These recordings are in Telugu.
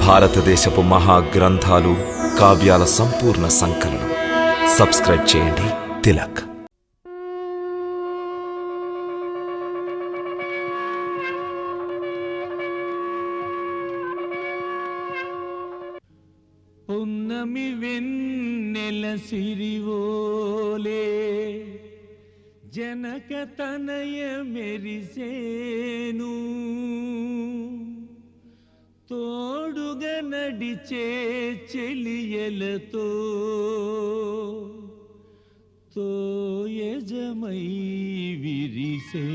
భారతదేశపు మహా గ్రంథాలు కావ్యాల సంపూర్ణ సంకలనం. సబ్స్క్రైబ్ చేయండి. తిలక్. పున్నమి వెన్నెల సిరివోలే జనక తనయ మెరిసేను. తోడుగా నడిచే చెలియలతో తోయజమై విరిసే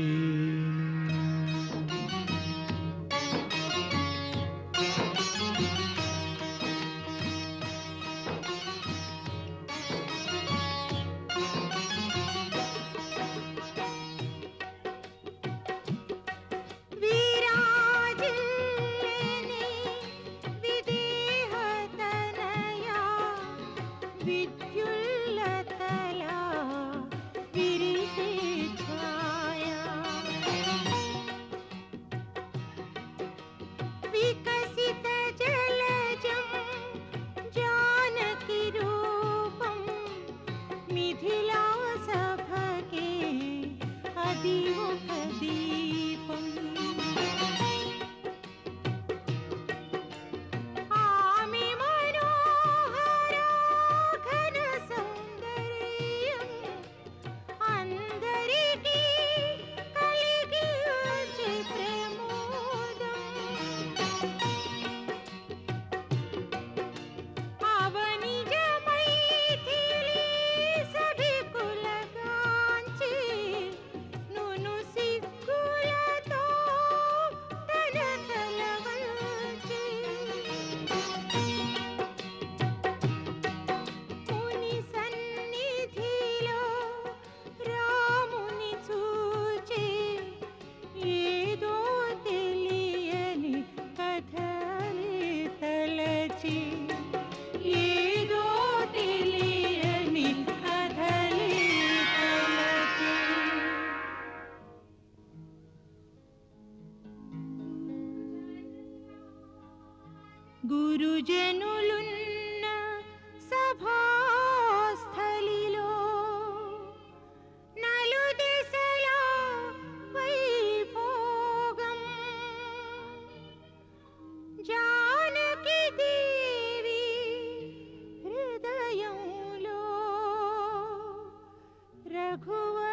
cool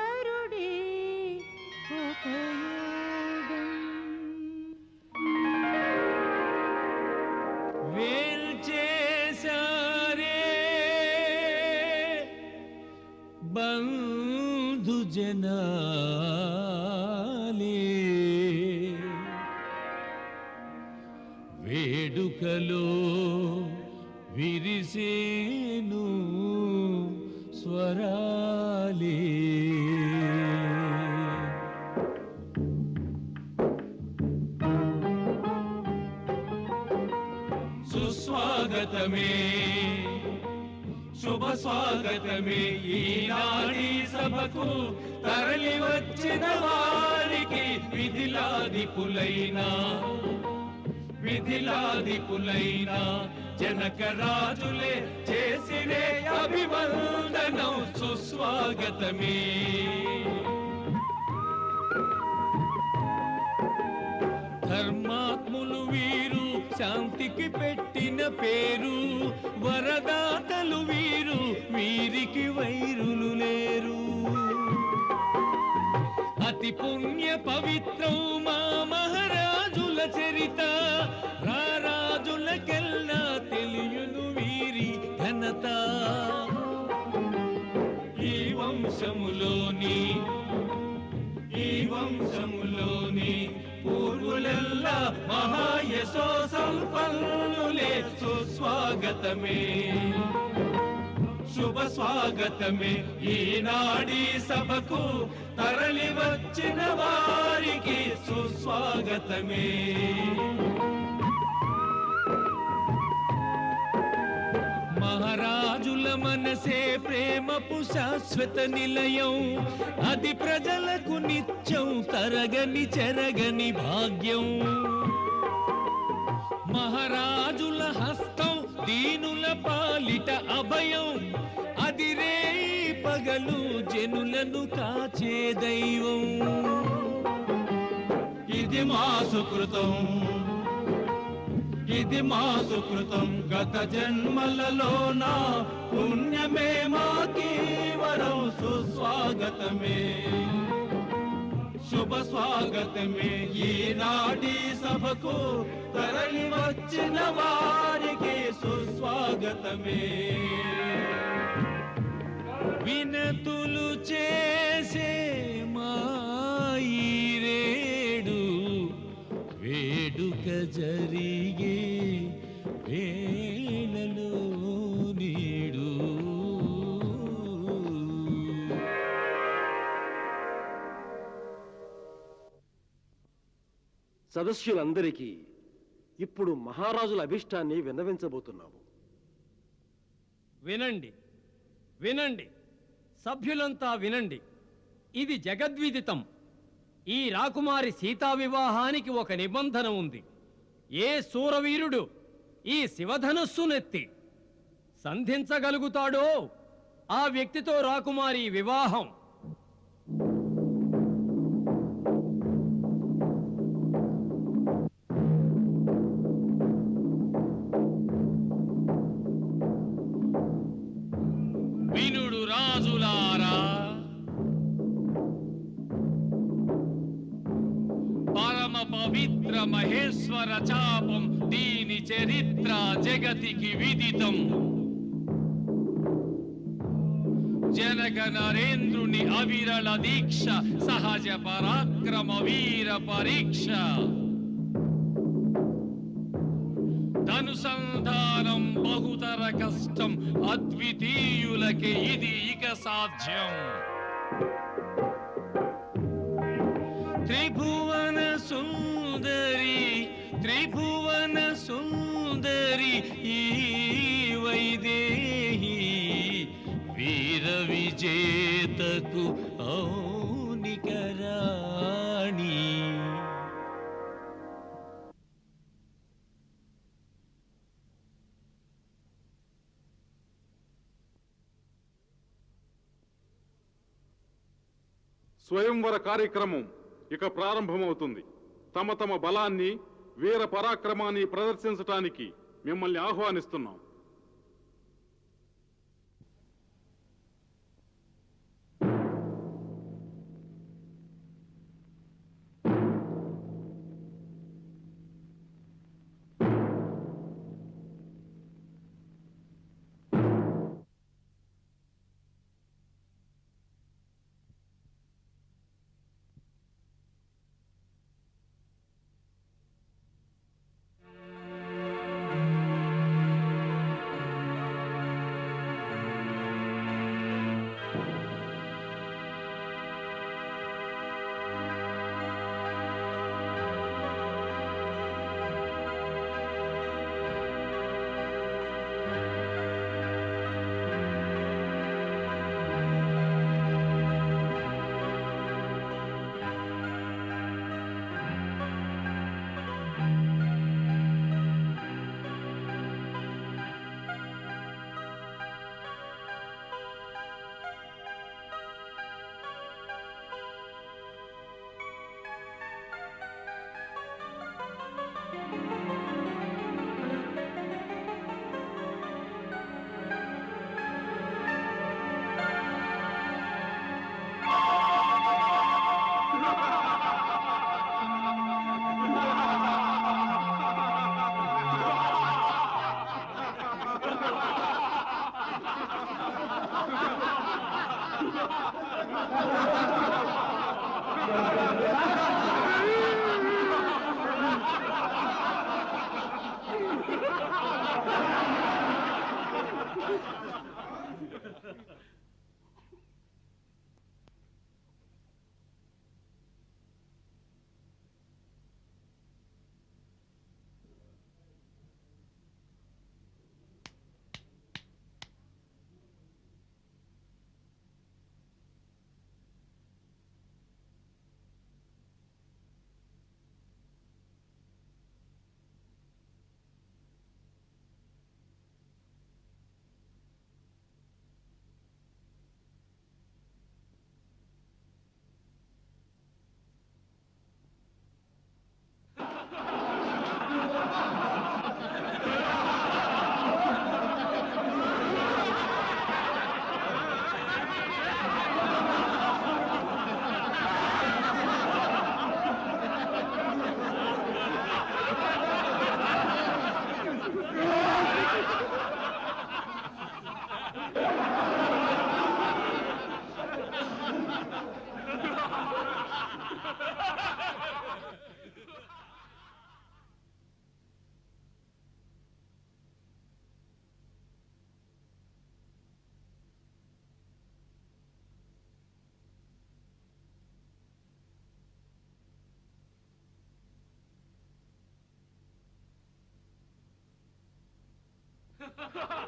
శుభ స్వాగతమే ఈనాటి సభకు. తరలి వచ్చిన వారికి విధిలాదిపులైనా విధిలాదిపులైనా జనక రాజులే చేసినే అభివందనం సుస్వాగతమే. ధర్మాత్ములు వీరు శాంతికి పెట్టిన పేరు వరదాతలు వీరు వీరికి వైరులు లేరు. అతి పుణ్య పవిత్రం మా మహారాజుల చరిత రారాజులకెల్లా తెలియను వీరి ఘనత. ఈ వంశములోని ఈ వంశము పూర్వులెల్లా మహాయశో సంపన్నులే సుస్వాగతమే. శుభ స్వాగతమే ఈనాడి సభకు తరలి వచ్చిన వారికి సుస్వాగతమే. మహారాజుల మనసే ప్రేమపు శాశ్వత నిలయం. అది ప్రజలకు నిత్యం తరగని చెరగని భాగ్యం. మహారాజుల హస్తం దీనుల పాలిట అభయం. అది రే పగలు జనులను కాచే దైవం. ఇది మా సుకృతం ఇది మా సుకృతం గత జన్మలలోన పుణ్యమే మాకి వరం సుస్వాగతమే. శుభ స్వాగతమే. ఈనాటి సభకు తరలి వచ్చిన వారికి సుస్వాగతమే. వినతులు చేసే సదస్యులందరికీ ఇప్పుడు మహారాజుల అభిష్టాన్ని విన్నవించబోతున్నాము. వినండి వినండి సభ్యులంతా వినండి. ఇది జగద్విదితం. ఈ రాకుమారి సీతా వివాహానికి ఒక నిబంధన ఉంది. ఏ సూరవీరుడు ఈ శివధనుస్సునెత్తి సంధించగలుగుతాడో ఆ వ్యక్తితో రాకుమారి వివాహం. చరిత్ర జగతికి విదితం. జనక నరేంద్రుని అవిరళ దీక్ష సహజ పరాక్రమ వీర పరీక్ష. ధనుసంధానం బహుతర కష్టం అద్వితీయులకి ఇది ఇక సాధ్యం. విజేతకు ఔనికరాణి స్వయంవర కార్యక్రమం ఇక ప్రారంభమవుతుంది. తమ తమ బలాన్ని వీర పరాక్రమాన్ని ప్రదర్శించటానికి మిమ్మల్ని ఆహ్వానిస్తున్నాం. Ha ha ha!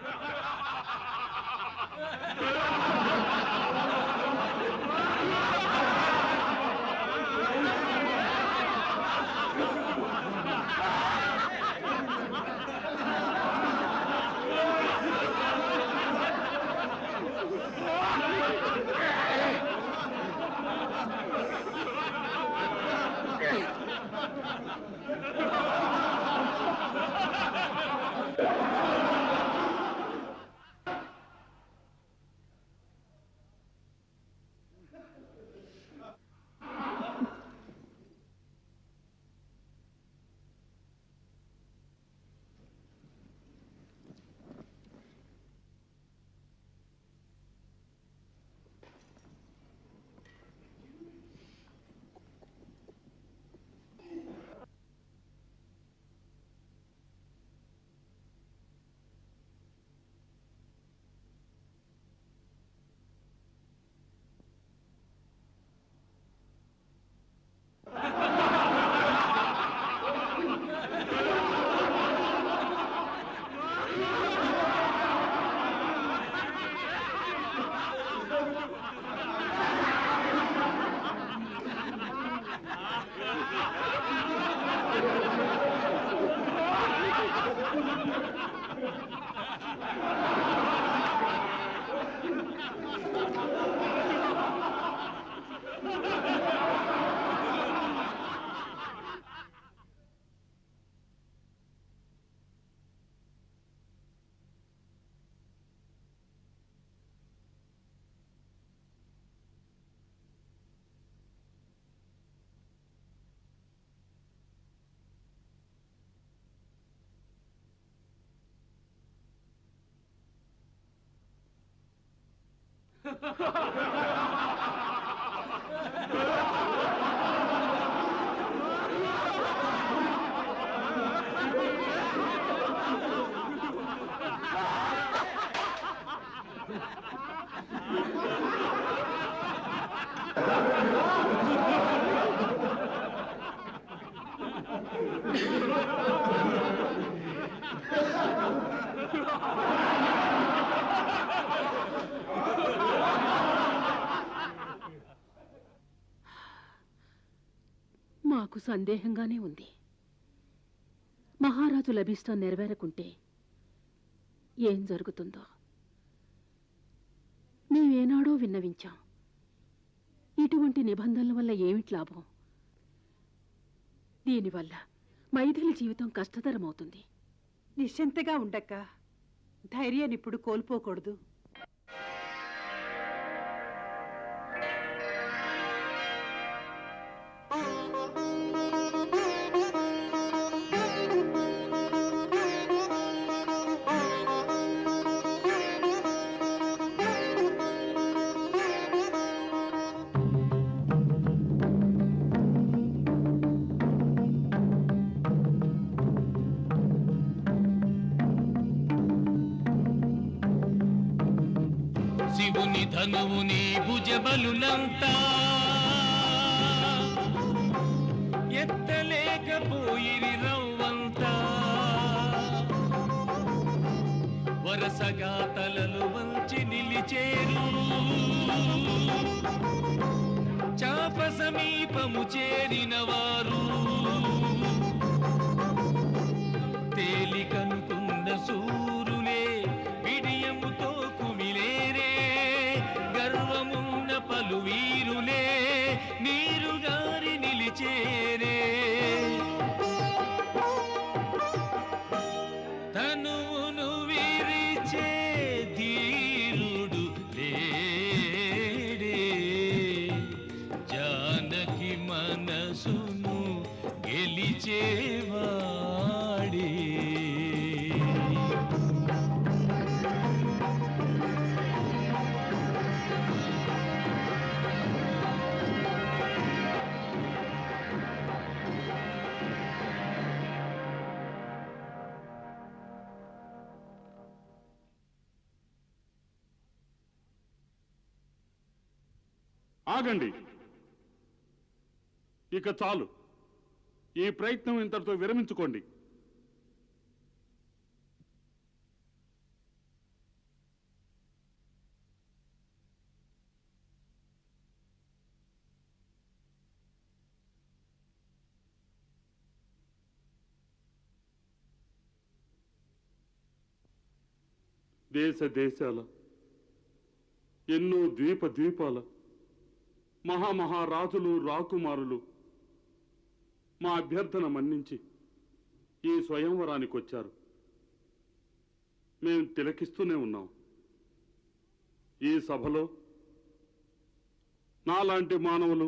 Ha ha ha ha! నాకు సందేహంగానే ఉంది. మహారాజు లభిష్టం నెరవేరకుంటే ఏం జరుగుతుందో? మేమేనాడో విన్నవించాం. ఇటువంటి నిబంధనల వల్ల ఏమిటి లాభం? దీనివల్ల మైథిలి జీవితం కష్టతరమవుతుంది. నిశ్చింతగా ఉండక్క. ధైర్యాన్ని ఇప్పుడు కోల్పోకూడదు. శివుని నీ భుజబలులంతా. ఎత్తలేకపోయిరి రవ్వంతా. వరసగా తలలు వంచి నిలిచేరు. చాప సమీపము చేరినవా? ఆగండి. ఇక చాలు. ఈ ప్రయత్నం ఇంతటితో విరమించుకోండి. దేశ దేశాల ఎన్నో ద్వీప ద్వీపాల మహామహారాజులు రాకుమారులు మా అభ్యర్థన మన్నించి ఈ స్వయంవరానికి వచ్చారు మేము తిలకిస్తూనే ఉన్నాం. ఈ సభలో నాలాంటి మానవులు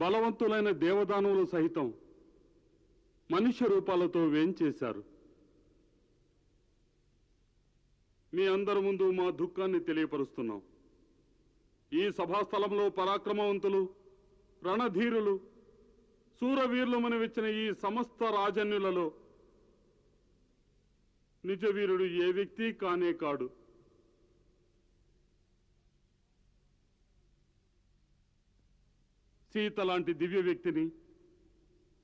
బలవంతులైన దేవదానవులు సహితం మనుష్య రూపాలతో వేంచేశారు. మీ అందరి ముందు మా దుఃఖాన్ని తెలియపరుస్తున్నాం. ఈ సభాస్థలంలో పరాక్రమవంతులు రణధీరులు శూరవీరులు మనవిచ్చిన ఈ సమస్త రాజన్యులలో నిజవీరుడు ఏ వ్యక్తి కానే కాడు. సీత లాంటి దివ్య వ్యక్తిని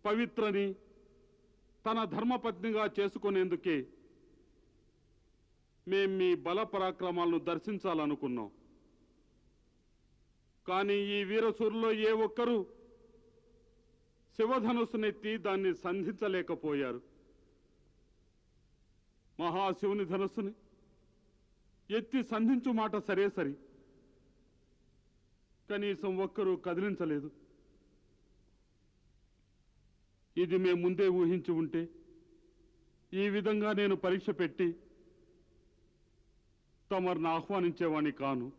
పవిత్రని తన ధర్మపత్నిగా చేసుకునేందుకే మేం మీ బల పరాక్రమాలను దర్శించాలనుకున్నాం. కానీ ఈ వీరసూరులో ఏ ఒక్కరూ శివధనుసునెత్తి దాన్ని సంధించలేకపోయారు. మహాశివుని ధనుస్సుని ఎత్తి సంధించు మాట సరే సరి. కనీసం ఒక్కరూ కదిలించలేదు. ఇది మేము ముందే ఊహించి ఉంటే ఈ విధంగా నేను పరీక్ష పెట్టి తమరిని ఆహ్వానించేవాణ్ణి కాను.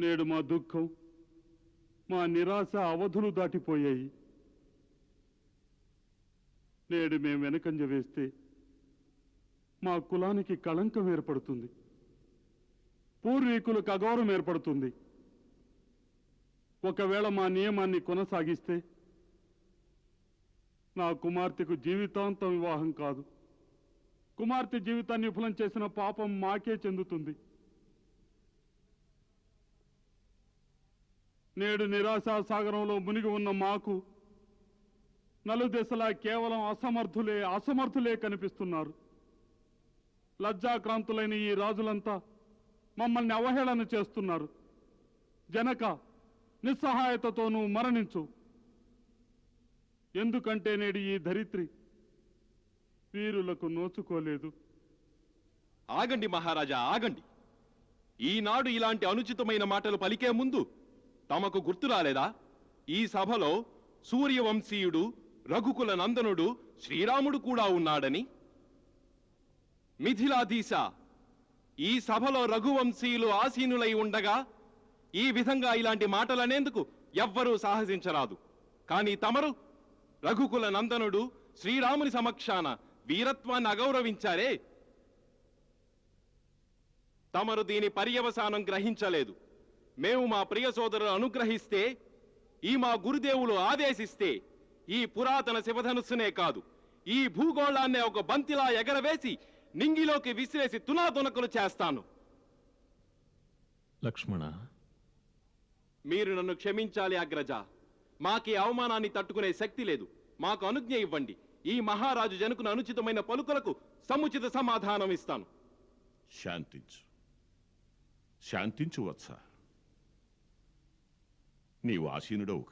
నేడు మా దుఃఖం మా నిరాశ అవధులు దాటిపోయాయి. నేడు మేము వెనకంజ వేస్తే మా కులానికి కళంకం ఏర్పడుతుంది. పూర్వీకులకు అగౌరవం ఏర్పడుతుంది. ఒకవేళ మా నియమాన్ని కొనసాగిస్తే నా కుమార్తెకు జీవితాంతం వివాహం కాదు. కుమార్తె జీవితాన్ని విఫలం చేసిన పాపం మాకే చెందుతుంది. నేడు నిరాశా సాగరంలో మునిగి ఉన్న మాకు నలుదెసలా కేవలం అసమర్థులే అసమర్థులే కనిపిస్తున్నారు. లజ్జాక్రాంతులైన ఈ రాజులంతా మమ్మల్ని అవహేళన చేస్తున్నారు. జనక నిస్సహాయతతోనూ మరణించు. ఎందుకంటే నేడు ఈ ధరిత్రి వీరులకు నోచుకోలేదు. ఆగండి మహారాజా ఆగండి. ఈనాడు ఇలాంటి అనుచితమైన మాటలు పలికే ముందు తమకు గుర్తు రాలేదా? ఈ సభలో సూర్యవంశీయుడు రఘుకుల నందనుడు శ్రీరాముడు కూడా ఉన్నాడని? మిథిలాధీశ ఈ సభలో రఘువంశీయులు ఆసీనులై ఉండగా ఈ విధంగా ఇలాంటి మాటలనేందుకు ఎవ్వరూ సాహసించరాదు. కానీ తమరు రఘుకుల నందనుడు శ్రీరాముని సమక్షాన వీరత్వాన్ని అగౌరవించారే? తమరు దీని పర్యవసానం గ్రహించలేదు. మేము మా ప్రియ సోదరులు అనుగ్రహిస్తే ఈ మా గురుదేవులు ఆదేశిస్తే ఈ పురాతన శివధనుస్సునే కాదు ఈ భూగోళాన్నే ఒక బంతిలా ఎగరవేసి నింగిలోకి విసిరేసి తునాతునకలు చేస్తాను. లక్ష్మణ. మీరు నన్ను క్షమించాలి అగ్రజ. మాకీ అవమానాన్ని తట్టుకునే శక్తి లేదు. మాకు అనుజ్ఞ ఇవ్వండి. ఈ మహారాజు జనుకున అనుచితమైన పలుకులకు సముచిత సమాధానం ఇస్తాను. శాంతించు. శాంతించు వత్స. నీవు ఆసీనుడవు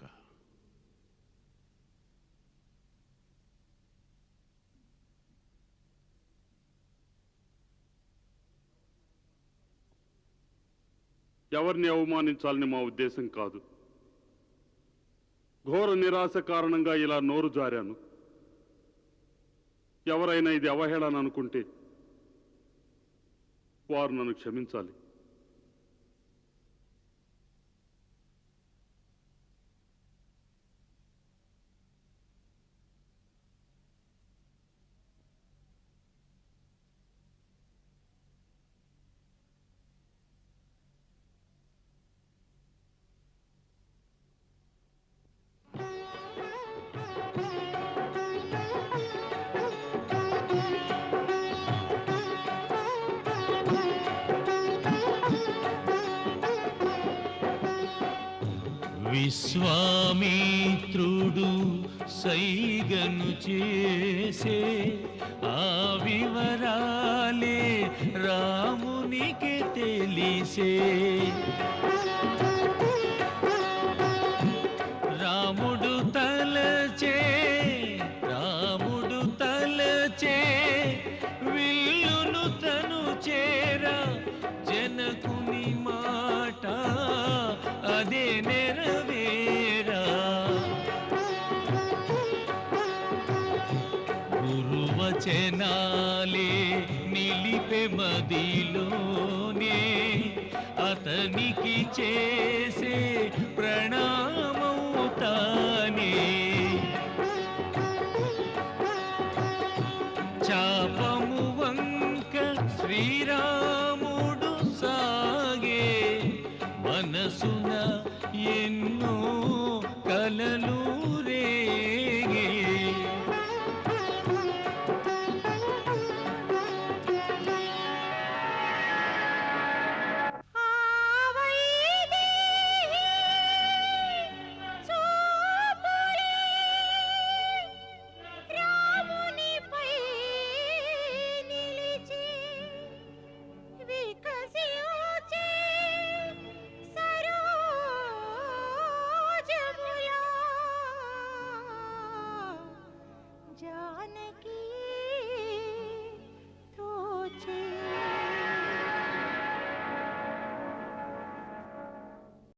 ఎవరిని అవమానించాలని మా ఉద్దేశం కాదు. ఘోర నిరాశ కారణంగా ఇలా నోరు జారాను. ఎవరైనా ఇది అవహేళన అనుకుంటే వారు నన్ను క్షమించాలి. విశ్వామిత్రుడు సైగను చేసే ఆ వివరాలే రామునికి తెలిసే. గురువచనాలే నిలిపె మదిలోనే అతనికి చేసే ప్రణామౌతానే చాపము వంక శ్రీరాముడు సాగే మనసున ఎన్నో కలలు రేగే